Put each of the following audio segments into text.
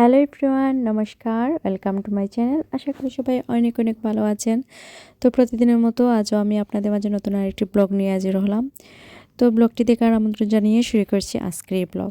Hello everyone, নমস্কার, welcome to my channel. আশা করি সবাই অনেক অনেক ভালো আছেন। তো প্রতিদিনের মতো আজও আমি আপনাদের মাঝে নতুন আরেকটি ব্লগ নিয়ে হাজির হলাম। তো ব্লগটি দেখার আমন্ত্রণ জানিয়ে শুরু করছি আজকের এই ব্লগ।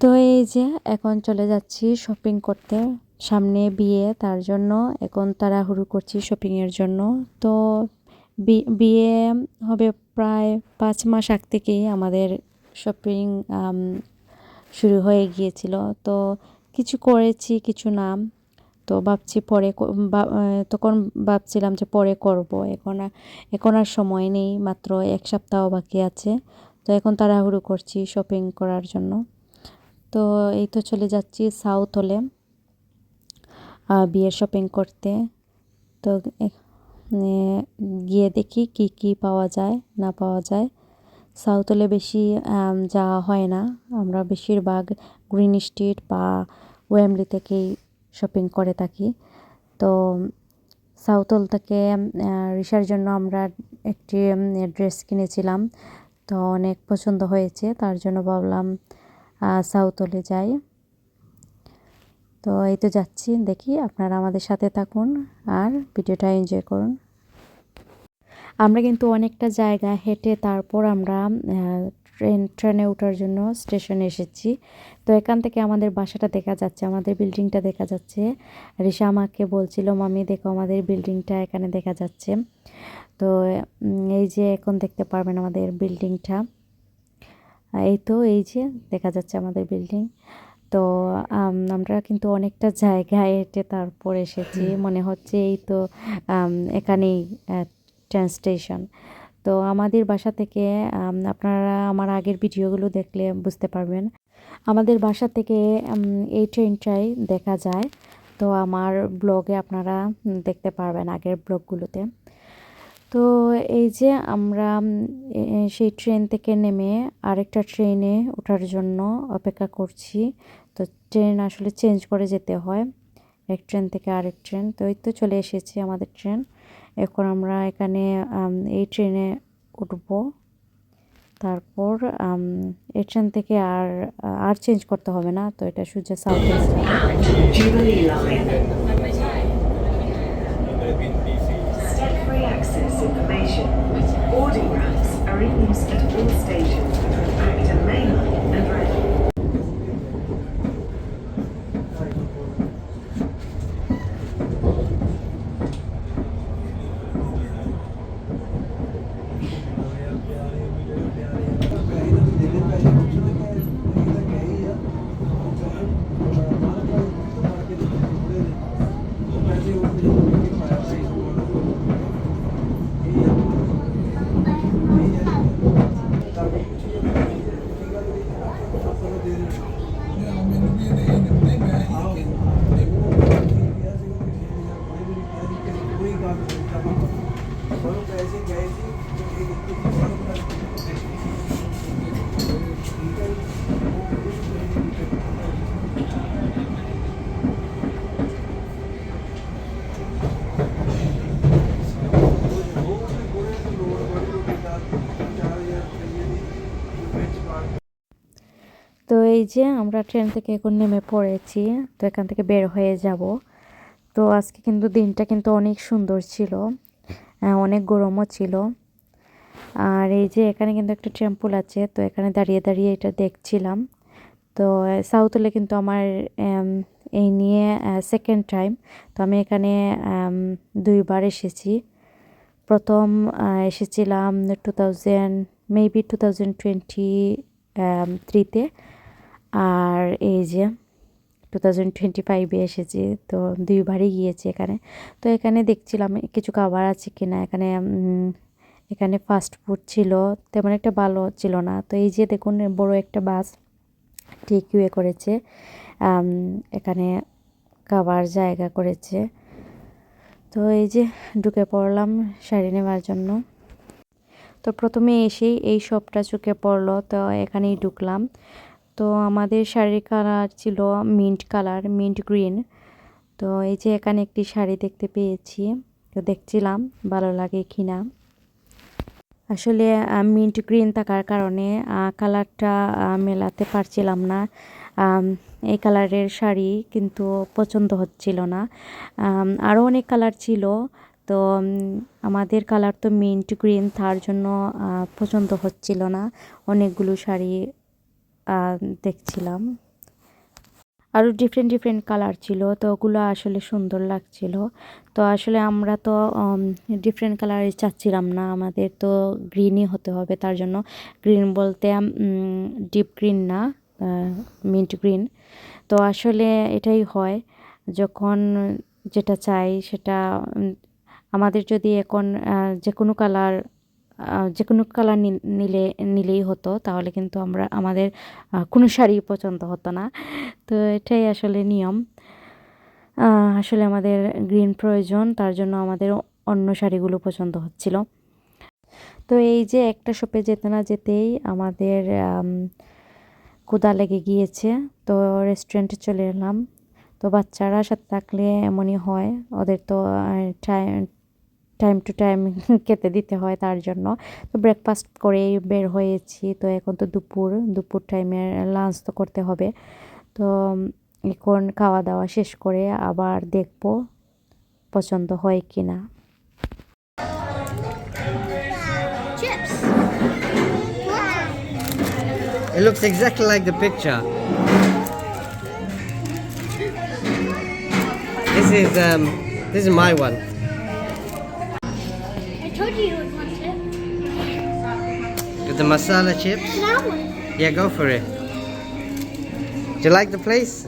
তো এই যে এখন চলে যাচ্ছি শপিং করতে। সামনে বিয়ে, তার জন্য এখন তাড়াহুড়ো করছি শপিংয়ের জন্য। তো বিয়ে হবে প্রায় পাঁচ মাস আগ থেকেই আমাদের শপিং শুরু হয়ে গিয়েছিল। তো কিছু করেছি, কিছু নাম তো ভাবছি পরে তখন ভাবছিলাম যে পরে করব। এখন এখন আর সময় নেই, মাত্র এক সপ্তাহ বাকি আছে। তো এখন তাড়াহুড়ো করছি শপিং করার জন্য। তো এই তো চলে যাচ্ছি সাউথ হলে বিয়ের শপিং করতে। তো গিয়ে দেখি কি কি পাওয়া যায়, না পাওয়া যায়। সাউথ হলে বেশি যাওয়া হয় না। আমরা বেশিরভাগ গ্রিন স্ট্রিট বা ওয়েমলি থেকেই শপিং করে থাকি। তো সাউথ হল থেকে রিসার জন্য আমরা একটি ড্রেস কিনেছিলাম। তো অনেক পছন্দ হয়েছে তার জন্য ভাবলাম আহ, সাউথ হলে যাই। তো এই তো যাচ্ছি দেখি আপনারা আমাদের সাথে থাকুন আর ভিডিওটা এনজয় করুন। আমরা কিন্তু অনেকটা জায়গা হেঁটে তারপর আমরা ট্রেন ট্রেনে ওঠার জন্য স্টেশনে এসেছি। তো এখান থেকে আমাদের বাসাটা দেখা যাচ্ছে আমাদের বিল্ডিংটা দেখা যাচ্ছে। রিসা আমাকে বলছিল মামি দেখো আমাদের বিল্ডিংটা এখানে দেখা যাচ্ছে। তো এই যে এখন দেখতে পারবেন আমাদের বিল্ডিংটা। এই তো এই যে দেখা যাচ্ছে আমাদের বিল্ডিং। তো আমরা কিন্তু অনেকটা জায়গায় হেঁটে তারপর এসেছি। মনে হচ্ছে এই তো এখানেই ট্রেন স্টেশন তো আমাদের বাসা থেকে আপনারা আমার আগের ভিডিওগুলো দেখলে বুঝতে পারবেন। আমাদের বাসা থেকে এই ট্রেনটাই দেখা যায়। তো আমার ব্লগে আপনারা দেখতে পারবেন আগের ব্লগগুলোতে। তো এই যে আমরা সেই ট্রেন থেকে নেমে আরেকটা ট্রেনে ওঠার জন্য অপেক্ষা করছি। তো ট্রেন আসলে চেঞ্জ করে যেতে হয়। এক ট্রেন থেকে আরেক ট্রেন। তো এই তো চলে এসেছি আমাদের ট্রেন। এখন আমরা এখানে এই ট্রেনে উঠব। তারপর এই থেকে আর আর চেঞ্জ করতে হবে না। তো এটা সূর্য সাউথ Boarding. এই যে আমরা ট্রেন থেকে এখন নেমে পড়েছি, তো এখান থেকে বের হয়ে যাব। তো আজকে কিন্তু দিনটা কিন্তু অনেক সুন্দর ছিল অনেক গরমও ছিল। আর এই যে এখানে কিন্তু একটা টেম্পল আছে, তো এখানে দাঁড়িয়ে দাঁড়িয়ে এটা দেখছিলাম। তো সাউথ হলে কিন্তু আমার এই নিয়ে সেকেন্ড টাইম তো আমি এখানে দুইবার এসেছি। প্রথম এসেছিলাম two thousand maybe two thousand twenty থ্রিতে আর এই যে টু থাউজেন্ড টোয়েন্টি ফাইভে এসেছি, তো দুইবারই গিয়েছি এখানে। তো এখানে দেখছিলাম কিছু খাবার আছে কি না এখানে এখানে ফাস্ট ফুড ছিল, তেমন একটা ভালো ছিল না। তো এই যে দেখুন, বড় একটা বাস টেক ইয়ে করেছে এখানে খাবার জায়গা করেছে। তো এই যে ঢুকে পড়লাম শাড়ি নেওয়ার জন্য। তো প্রথমে এসেই এই শপটা চোখে পড়ল, তো এখানেই ঢুকলাম। তো আমাদের শাড়ির কালার ছিল মিন্ট কালার মিন্ট গ্রিন তো এই যে এখানে একটি শাড়ি দেখতে পেয়েছি, তো দেখছিলাম ভালো লাগে কি না। আসলে মিন্ট গ্রিন থাকার কারণে কালারটা মেলাতে পারছিলাম না। এই কালারের শাড়ি কিন্তু পছন্দ হচ্ছিল না। আরও অনেক কালার ছিল, তো আমাদের কালার তো মিন্ট গ্রিন তার জন্য পছন্দ হচ্ছিল না। অনেকগুলো শাড়ি দেখছিলাম। আরও ডিফারেন্ট ডিফারেন্ট কালার ছিল, তো ওগুলো আসলে সুন্দর লাগছিল। তো আসলে আমরা তো ডিফারেন্ট কালারের চাচ্ছিলাম না, আমাদের তো গ্রিনই হতে হবে, তার জন্য গ্রিন বলতে ডিপ গ্রিন না মিন্ট গ্রিন তো আসলে এটাই হয়, যখন যেটা চাই সেটা আমাদের যদি এখন যে কোনো কালার যে কোনো কালার নিলে নিলেই হতো তাহলে কিন্তু আমরা আমাদের কোনো শাড়ি পছন্দ হতো না। তো এটাই আসলে নিয়ম। আসলে আমাদের গ্রিন প্রয়োজন তার জন্য আমাদের অন্য শাড়িগুলো পছন্দ হচ্ছিল। তো এই যে একটা শপে যেতে না যেতেই আমাদের আম, ক্ষুধা লেগে গিয়েছে তো রেস্টুরেন্টে চলে এলাম। তো বাচ্চারা সাথে থাকলে এমনই হয় ওদের তো টাইম টু টাইম খেতে দিতে হয় তার জন্য। তো ব্রেকফাস্ট করেই বের হয়েছি। তো এখন তো দুপুর দুপুর টাইমে লাঞ্চ তো করতে হবে। তো এখন খাওয়া দাওয়া শেষ করে আবার দেখব পছন্দ হয় কি না It looks exactly like the picture. This is um this is my one. the masala chips. Now one. Yeah, go for it. Do you like the place?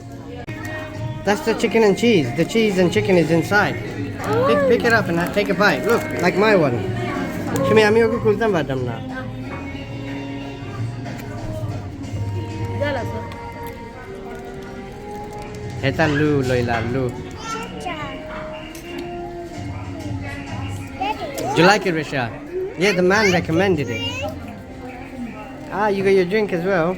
That's the chicken and cheese. The cheese and chicken is inside. Pick, pick it up and take a bite. Look, like my one. Shumi, আমি ওকে খুলতাম পারতাম না এটা লু লইলা লু Do you like it, Risha? Yeah, the man recommended it. Ah, you got your drink as well.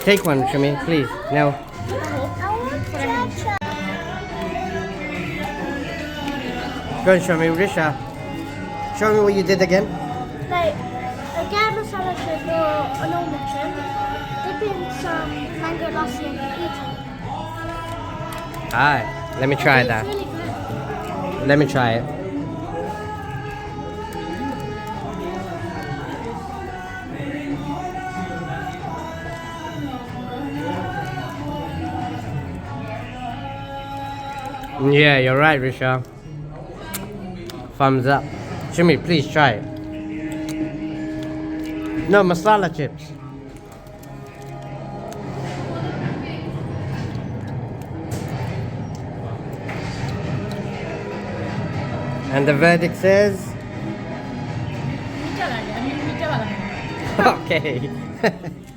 Take one, Shami, please. Now. Go and show me, Risha. Show me what you did again. Like a garam masala chip or a normal chip. Dip in some mango lassi and it. Alright, let me try that. Let me try it. Yeah, you're right, Risha. Thumbs up. Jimmy, please try it. No, masala chips. And the verdict says. okay.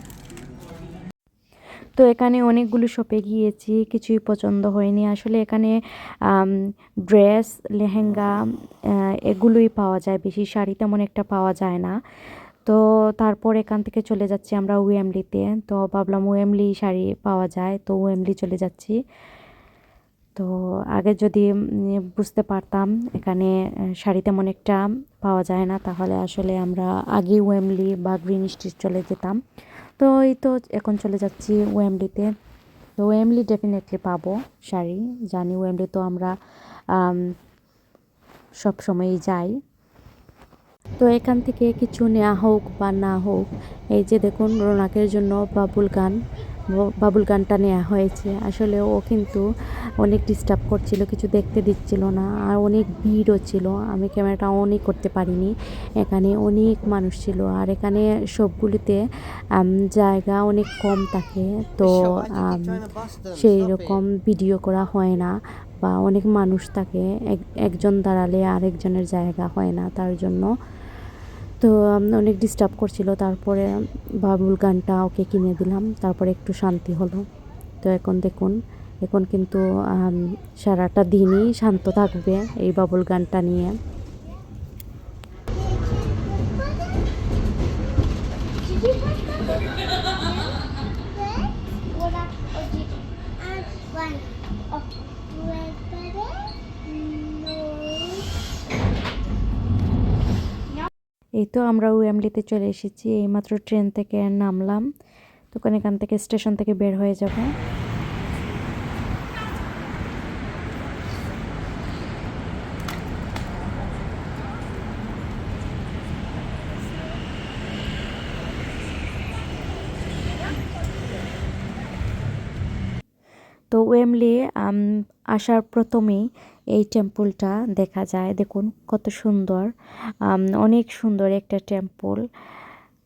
তো এখানে অনেকগুলো শপে গিয়েছি, কিছুই পছন্দ হয়নি। আসলে এখানে ড্রেস লেহেঙ্গা এগুলোই পাওয়া যায়। বেশি শাড়ি তেমন একটা পাওয়া যায় না। তো তারপর এখান থেকে চলে যাচ্ছি আমরা ওয়েমলিতে তো ভাবলাম ওয়েমলি শাড়ি পাওয়া যায়, তো ওয়েমলি চলে যাচ্ছি। তো আগে যদি বুঝতে পারতাম এখানে শাড়ি তেমন একটা পাওয়া যায় না, তাহলে আসলে আমরা আগে ওয়েমলি বা গ্রিন স্ট্রিট চলে যেতাম। তো এই তো এখন চলে যাচ্ছি ওয়েমলিতে তো ওয়েমলি ডেফিনেটলি পাবো শাড়ি। জানি ওয়েমলি তো আমরা সব সময়ই যাই। তো এখান থেকে কিছু নেওয়া হোক বা না হোক, এই যে দেখুন রোনাকের জন্য বাবুল গান। বাবুল গানটা নেওয়া হয়েছে। আসলে ও কিন্তু অনেক ডিস্টার্ব করছিল কিছু দেখতে দিচ্ছিল না আর অনেক ভিড়ও ছিল। আমি ক্যামেরাটা অনই করতে পারিনি। এখানে অনেক মানুষ ছিল আর এখানে সবগুলিতে জায়গা অনেক কম থাকে। তো সেই রকম ভিডিও করা হয় না বা অনেক মানুষ থাকে। এক- একজন দাঁড়ালে আরেকজনের জায়গা হয় না তার জন্য তো অনেক ডিস্টার্ব করছিল। তারপরে বাবুল গানটা ওকে কিনে দিলাম। তারপরে একটু শান্তি হলো। তো এখন দেখুন, এখন কিন্তু সারাটা দিনই শান্ত থাকবে এই বাবুল গানটা নিয়ে। এই তো আমরা ওয়েমলিতে চলে এসেছি, এইমাত্র ট্রেন থেকে নামলাম। তখন এখান থেকে স্টেশন থেকে বের হয়ে যাব। তো ওয়েমলি আসার প্রথমেই এই টেম্পলটা দেখা যায়। দেখুন, কত সুন্দর। অনেক সুন্দর একটা টেম্পল।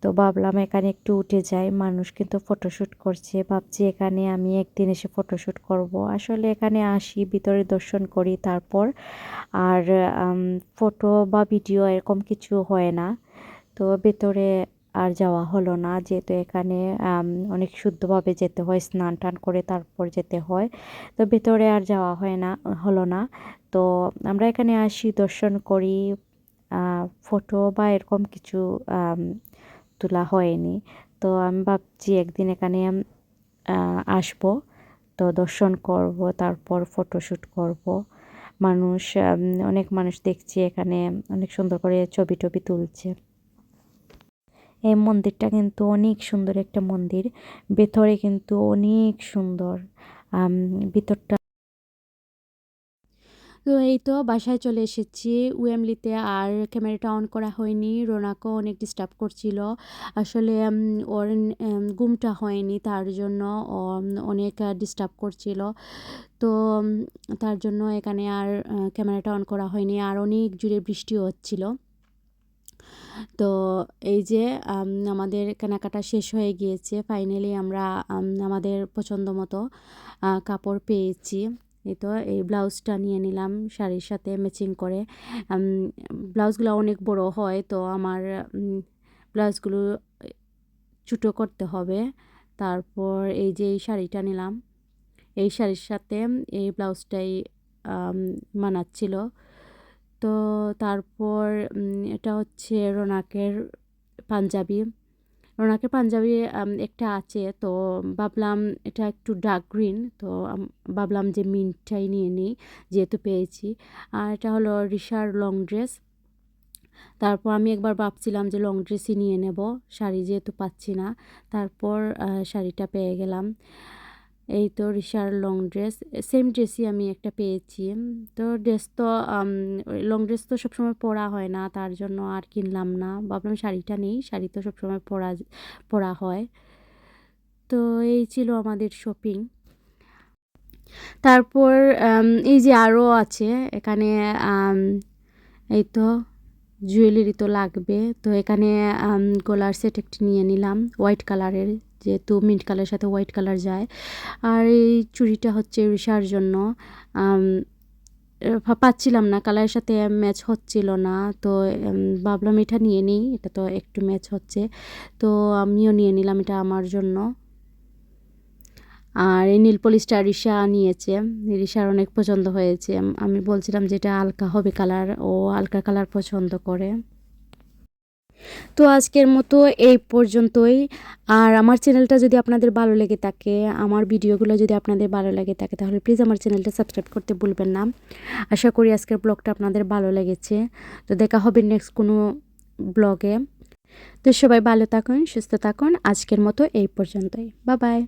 তো ভাবলাম এখানে একটু উঠে যাই। মানুষ কিন্তু ফটোশ্যুট করছে। ভাবছি এখানে আমি একদিন এসে ফটোশ্যুট করব। আসলে এখানে আসি, ভিতরে দর্শন করি, তারপর আর ফটো বা ভিডিও এরকম কিছু হয় না। তো ভেতরে আর যাওয়া হলো না। যেহেতু এখানে অনেক শুদ্ধভাবে যেতে হয়, স্নান টান করে তারপর যেতে হয়। তো ভেতরে আর যাওয়া হয় না, হলো না। তো আমরা এখানে আসি, দর্শন করি। ফটো বা এরকম কিছু তোলা হয়নি। তো আমি ভাবছি একদিন এখানে আসব। তো দর্শন করব, তারপর ফটোশ্যুট করব। মানুষ অনেক মানুষ দেখছি এখানে, অনেক সুন্দর করে ছবি টবি তুলছে। এই মন্দিরটা কিন্তু অনেক সুন্দর একটা মন্দির। ভেতরে কিন্তু অনেক সুন্দর। ভিতরটা তো এই তো বাসায় চলে এসেছি। ওয়েমলিতে আর ক্যামেরাটা অন করা হয়নি। রোনাকও অনেক ডিস্টার্ব করছিল। আসলে ওর ঘুমটা হয়নি, তার জন্য অনেক ডিস্টার্ব করছিল। তো তার জন্য এখানে আর ক্যামেরাটা অন করা হয়নি। আর অনেক জুড়ে বৃষ্টি হচ্ছিল। তো এই যে আমাদের কেনাকাটা শেষ হয়ে গিয়েছে। ফাইনালি আমরা আমাদের পছন্দ মতো কাপড় পেয়েছি। এই তো, এই ব্লাউজটা নিয়ে নিলাম শাড়ির সাথে ম্যাচিং করে। ব্লাউজগুলো অনেক বড় হয়, তো আমার ব্লাউজগুলো ছোটো করতে হবে। তারপর এই যে, এই শাড়িটা নিলাম। এই শাড়ির সাথে এই ব্লাউজটাই মানাচ্ছিল। তো তারপর এটা হচ্ছে রোনাকের পাঞ্জাবি। রোনাকের পাঞ্জাবি একটা আছে, তো ভাবলাম এটা একটু ডার্ক গ্রিন তো ভাবলাম যে মিন্টটাই নিয়ে নিই, যেহেতু পেয়েছি। আর এটা হলো রিশার লং ড্রেস তারপর আমি একবার ভাবছিলাম যে লং ড্রেসই নিয়ে নেব, শাড়ি যেহেতু পাচ্ছি না, তারপর শাড়িটা পেয়ে গেলাম। এই তো রিশার লং ড্রেস সেম ড্রেসই আমি একটা পেয়েছি। তো ড্রেস তো লং ড্রেস তো সবসময় পরা হয় না, তার জন্য আর কিনলাম না। ভাবলাম শাড়িটা নেই, শাড়ি তো সবসময় পরা পরা হয়। তো এই ছিল আমাদের শপিং তারপর এই যে আরও আছে, এখানে এই তো জুয়েলারি তো লাগবে। তো এখানে গলার সেট একটি নিয়ে নিলাম হোয়াইট কালারের যেহেতু মিন্ট কালারের সাথে হোয়াইট কালার যায়। আর এই চুড়িটা হচ্ছে রিসার জন্য। পাচ্ছিলাম না কালারের সাথে ম্যাচ হচ্ছিল না। তো ভাবলাম এটা নিয়ে নিই, এটা তো একটু ম্যাচ হচ্ছে। তো আমিও নিয়ে নিলাম এটা আমার জন্য। আর এই নীল পলিশটা রিসা নিয়েছে। রিসার অনেক পছন্দ হয়েছে। আমি বলছিলাম যে এটা হালকা হবে কালার ও হালকা কালার পছন্দ করে। তো আজকের মতো এই পর্যন্তই। আর আমার চ্যানেলটা যদি আপনাদের ভালো লেগে থাকে, আমার ভিডিওগুলো যদি আপনাদের ভালো লেগে থাকে, তাহলে প্লিজ আমার চ্যানেলটা সাবস্ক্রাইব করতে ভুলবেন না। আশা করি আজকের ব্লগটা আপনাদের ভালো লেগেছে। তো দেখা হবে নেক্সট কোনো ব্লগে তো সবাই ভালো থাকুন, সুস্থ থাকুন। আজকের মতো এই পর্যন্তই। বা বাই